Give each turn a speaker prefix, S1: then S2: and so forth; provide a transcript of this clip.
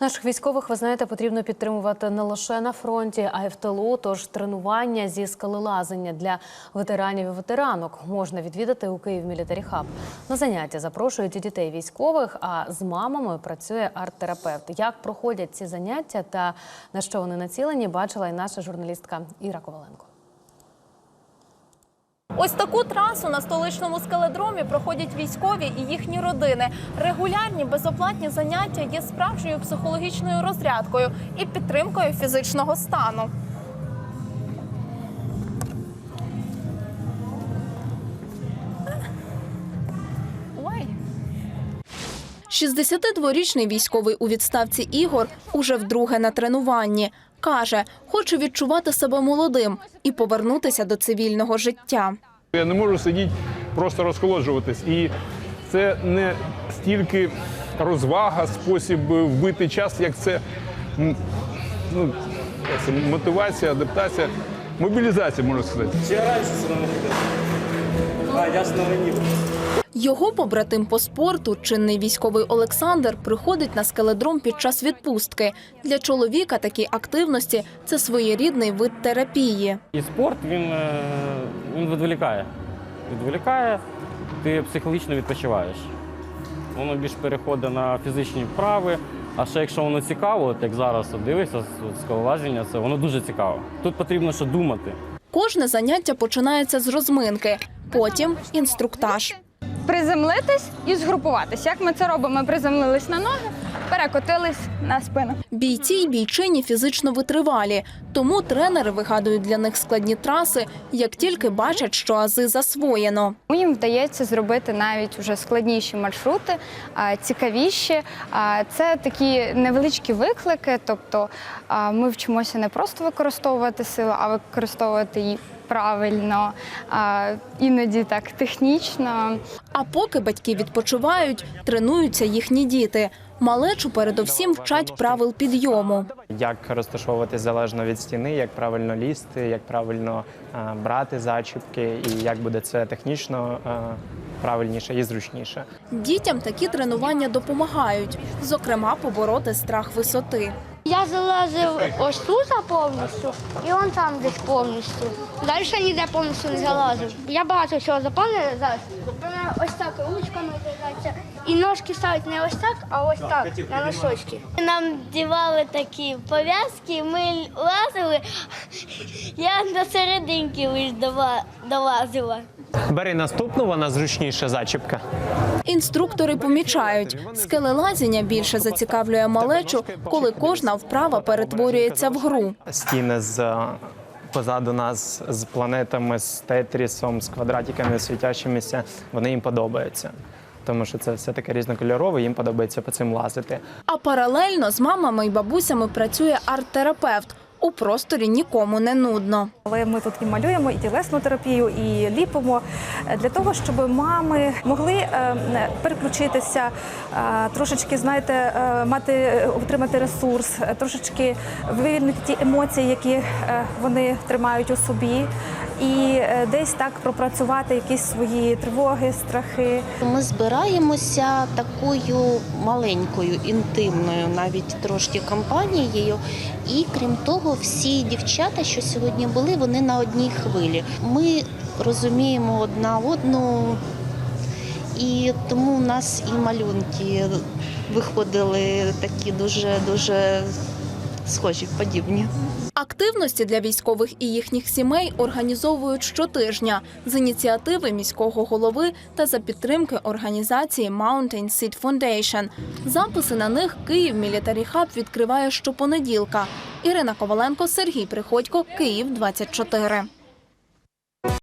S1: Наших військових, ви знаєте, потрібно підтримувати не лише на фронті, а й в тилу. Тож тренування зі скалелазання для ветеранів і ветеранок можна відвідати у Київ Мілітарі Хаб. На заняття запрошують і дітей військових, а з мамами працює арт-терапевт. Як проходять ці заняття та на що вони націлені, бачила і наша журналістка Іра Коваленко.
S2: Ось таку трасу на столичному скеледромі проходять військові і їхні родини. Регулярні безоплатні заняття є справжньою психологічною розрядкою і підтримкою фізичного стану. Ой. 62-річний військовий у відставці Ігор уже вдруге на тренуванні. Каже, хоче відчувати себе молодим і повернутися до цивільного життя.
S3: Я не можу сидіти, просто розхолоджуватись. І це не стільки розвага, спосіб вбити час, як це, ну, як це мотивація, адаптація, мобілізація, можна сказати.
S4: Я раніше сюди не. А, я ж новинів.
S2: Його побратим по спорту, чинний військовий Олександр, приходить на скеледром під час відпустки. Для чоловіка такі активності це своєрідний вид терапії.
S4: І спорт він, е, він відволікає. Відволікає, ти психологічно відпочиваєш. Воно більш переходить на фізичні вправи. А ще якщо воно цікаво, от як зараз от дивишся, скалолазіння, це воно дуже цікаво. Тут потрібно ще думати.
S2: Кожне заняття починається з розминки, потім інструктаж.
S5: приземлитись і згрупуватись. Як ми це робимо? Ми приземлились на ноги, перекотились на спину.
S2: Бійці й бійчині фізично витривалі, тому тренери вигадують для них складні траси, як тільки бачать, що ази засвоєно.
S5: Їм вдається зробити навіть уже складніші маршрути, цікавіші. Це такі невеличкі виклики. Тобто ми вчимося не просто використовувати силу, а використовувати її правильно, а, іноді так технічно.
S2: А поки батьки відпочивають, тренуються їхні діти. Малечу передовсім вчать правил підйому.
S6: як розташовуватись залежно від стіни, як правильно лізти, як правильно е, брати зачіпки, і як буде це технічно е, правильніше і зручніше.
S2: Дітям такі тренування допомагають, зокрема, побороти страх висоти.
S7: Я залазив ось тут повністю, і он там десь повністю. Далі ніде повністю не залазив. Я багато чого запам'ятаю зараз. Мене ось так ручками держаться. І ножки ставить не ось так, а ось так, на носочки. Нам дівали такі пов'язки, ми лазили. Я на серединки лиш долазила.
S6: Бери наступну, вона зручніша зачіпка.
S2: Інструктори помічають, скелелазіння більше зацікавлює малечу, коли кожна вправа перетворюється в гру.
S6: Стіни з е, позаду нас з планетами, з тетрісом, з квадратиками світящимися, вони їм подобаються. Тому що це все таке різнокольорове, їм подобається по цим лазити.
S2: А паралельно з мамами і бабусями працює арт-терапевт. У просторі нікому не нудно.
S8: Але ми тут і малюємо, і тілесну терапію, і ліпимо для того, щоб мами могли е, переключитися, е, трошечки, знаєте, е, мати отримати ресурс, трошечки вивільнити ті емоції, які вони тримають у собі, і е, десь так пропрацювати якісь свої тривоги, страхи.
S9: Ми збираємося такою маленькою, інтимною, навіть трошки компанією. І крім того, всі дівчата, що сьогодні були, вони на одній хвилі. Ми розуміємо одна одну, і тому у нас і малюнки виходили такі дуже дуже схожі, подібні.
S2: Активності для військових і їхніх сімей організовують щотижня з ініціативи міського голови та за підтримки організації Mountain Seed Foundation. Записи на них Київ Мілітарі Хаб відкриває щопонеділка. Ірина Коваленко, Сергій Приходько, Київ 24.